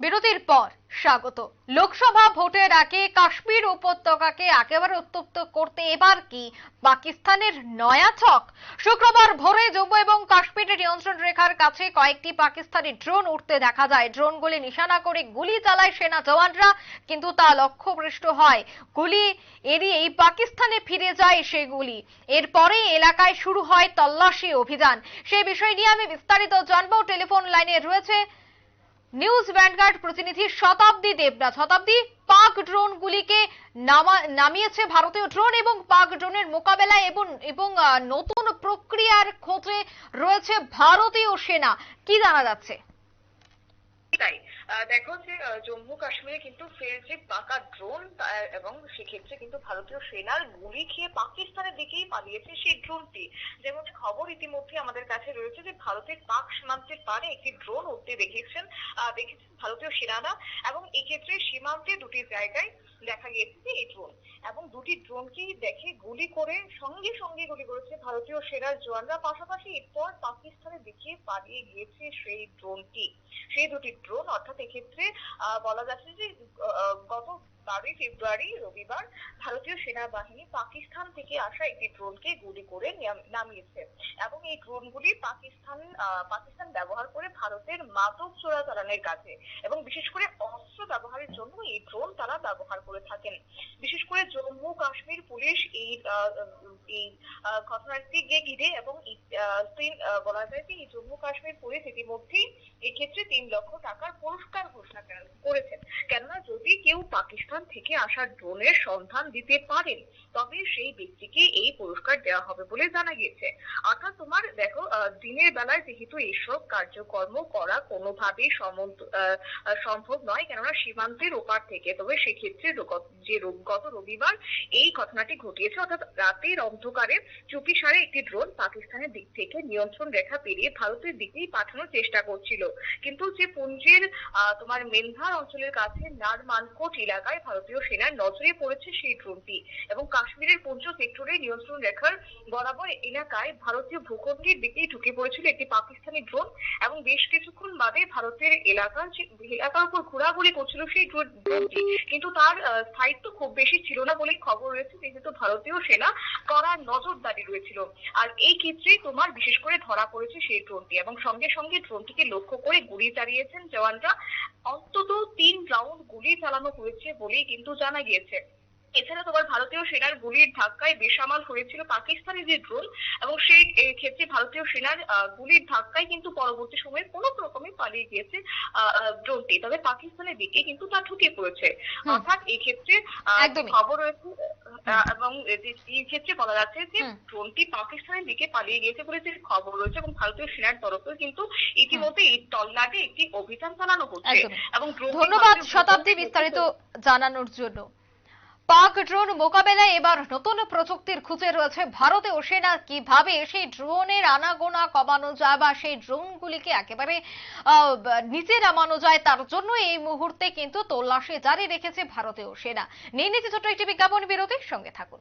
বিরতির পর স্বাগত। লোকসভা ভোটের আগে কাশ্মীর উপত্যকাকে একেবারে উত্তপ্ত করতে এবার কি পাকিস্তানের নয়া ছক? শুক্রবার ভোরে জম্মু এবং কাশ্মীরের নিয়ন্ত্রণ রেখার কাছে কয়েকটি পাকিস্তানি ড্রোন উঠতে দেখা যায়। ড্রোনগুলি নিশানা করে গুলি চালায় সেনা জওয়ানরা, কিন্তু তা লক্ষ্যভ্রষ্ট হয়। গুলি এড়িয়েই পাকিস্তানে ফিরে যায় সেগুলি এরপরে এলাকায় শুরু হয় তল্লাশি অভিযান। সে বিষয় নিয়ে আমি বিস্তারিত জানব। টেলিফোন লাইনে রয়েছে নিউজ ভ্যানগার্ড প্রতিনিধি শতাব্দী দেবনাথ শতাব্দী, পাক ড্রোনগুলিকে নামা- নামিয়েছে ভারতীয় ড্রোন এবং পাক ড্রোনের মোকাবেলায় এবং এবং নতুন প্রক্রিয়ার খোঁজে রয়েছে ভারতীয় সেনা। কি জানা যাচ্ছে? তাই দেখো যে জম্মু কাশ্মীরে কিন্তু ফের যে পাকা ড্রোন এবং সেক্ষেত্রে কিন্তু ভারতীয় সেনার গুলি খেয়ে পাকিস্তানের দিকেই পালিয়েছে সেই ড্রোনটি যেমন খবর ইতিমধ্যে আমাদের কাছে রয়েছে যে, ভারতের পাক সীমান্তের পারে একটি ড্রোন উঠতে দেখেছেন দেখেছেন ভারতীয় সেনারা এবং এক্ষেত্রে সীমান্তে দুটি জায়গায় দেখা গিয়েছে যে এই ড্রোন এবং দুটি ড্রোনকেই দেখে গুলি করে সঙ্গে সঙ্গে গুলি করেছে ভারতীয় সেনার জওয়ানরা। পাশাপাশি এরপর পাকিস্তানের দিকে পালিয়ে গিয়েছে সেই ড্রোনটি সেই দুটি ড্রোন অর্থাৎ এক্ষেত্রে আহ, বলা যাচ্ছে যে গত বারোই ফেব্রুয়ারি, রবিবার ভারতীয় সেনাবাহিনী পাকিস্তান থেকে আসা একটি ড্রোনকে গুলি করে নামিয়েছে এবং এই ড্রোনগুলি পাকিস্তান পাকিস্তান ব্যবহার করে ভারতের মাদক চোরাচালানের কাজে এবং বিশেষ করে অস্ত্র ব্যবহারের জন্য এই ড্রোন তারা ব্যবহার করে থাকেন। বিশেষ করে জম্মু কাশ্মীর পুলিশ এই এই ঘটনাটিকে ঘিরে এবং বলা যায় যে জম্মু কাশ্মীর পুলিশ ইতিমধ্যেই এক্ষেত্রে তিন লক্ষ টাকার পুরস্কার ঘোষণা করেছেন। কেননা যদি কেউ পাকিস্তান থেকে আসা ড্রোনের সন্ধান দিতে পারেন, তবে সেই ব্যক্তিকে এই পুরস্কার দেওয়া হবে বলে জানা গিয়েছে। অর্থাৎ তোমার দেখো দিনের বেলায় যেহেতু এইসব কার্যকর্ম করা কোনোভাবেই সম্ভব নয়, কেননা সীমান্তের ওপার থেকে, তবে সেক্ষেত্রে যে গত রবিবার এই ঘটনাটি ঘটিয়েছে, অর্থাৎ রাতের অন্ধকারে চুপিসারে একটি ড্রোন পাকিস্তানের দিক থেকে নিয়ন্ত্রণ রেখা পেরিয়ে ভারতের দিকেই পাঠানোর চেষ্টা করছিল। কিন্তু যে পুঞ্জের তোমার মেনধার অঞ্চলের কাছে নারমানকোট এলাকায় ভারতীয় সেনার নজরে পড়েছে সেই ড্রোনটি এবং কাশ্মীরের পুঞ্জ সেক্টরে নিয়ন্ত্রণ রেখার বরাবর এলাকায় ভারতীয় ভূখণ্ডের দিকেই ঢুকে পড়েছিল একটি পাকিস্তানি ড্রোন এবং বেশ কিছুক্ষণ বাদে ভারতের এলাকার যে এলাকার উপর ঘোরাঘুরি করছিল সেই ড্রোন- ড্রোনটি। কিন্তু তার স্থায়িত্ব খুব বেশি ছিল না বলেই খবর রয়েছে, যেহেতু ভারতীয় সেনা কড়া নজরদারি রয়েছিল। আর এই ক্ষেত্রে তোমার বিশেষ করে ধরা পড়েছে সেই ড্রোনটি এবং সঙ্গে সঙ্গে ড্রোনটিকে লক্ষ্য করে গুলি চালিয়েছেন জওয়ানরা। গুলি চালানো হয়েছে বলেই কিন্তু জানা গিয়েছে। এছাড়া তোমার ভারতীয় সেনার গুলির ধাক্কায় বেসামাল হয়েছিল পাকিস্তানি যে ড্রোন এবং সেই ক্ষেত্রে ভারতীয় সেনার গুলির ধাক্কায় কিন্তু পরবর্তী সময়ে কোনো রকমে পালিয়ে গিয়েছে ড্রোনটি তবে পাকিস্তানের দিকে কিন্তু তা ঢুকে পড়েছে। অর্থাৎ এই ক্ষেত্রে খবর রয়েছে এবং এই ক্ষেত্রে বলা যাচ্ছে যে ড্রোনটি পাকিস্তানের দিকে পালিয়ে গিয়েছে বলে যে খবর রয়েছে এবং ভারতীয় সেনার তরফেও কিন্তু ইতিমধ্যে এই তল্লাটে একটি অভিযান চালানো হচ্ছে। এবং ধন্যবাদ শতাব্দী বিস্তারিত জানানোর জন্য। পাক ড্রোন মোকাবেলায় এবার নতুন প্রযুক্তির খুঁজে রয়েছে ভারতীয় সেনা। কীভাবে সেই ড্রোনের আনাগোনা কমানো যায় বা সেই ড্রোনগুলিকে একেবারে নিচে নামানো যায়, তার জন্য এই মুহূর্তে কিন্তু তল্লাশি জারি রেখেছে ভারতীয় সেনা। নিয়ে নিচ্ছে ছোট্ট একটি বিজ্ঞাপন বিরতির সঙ্গে থাকুন।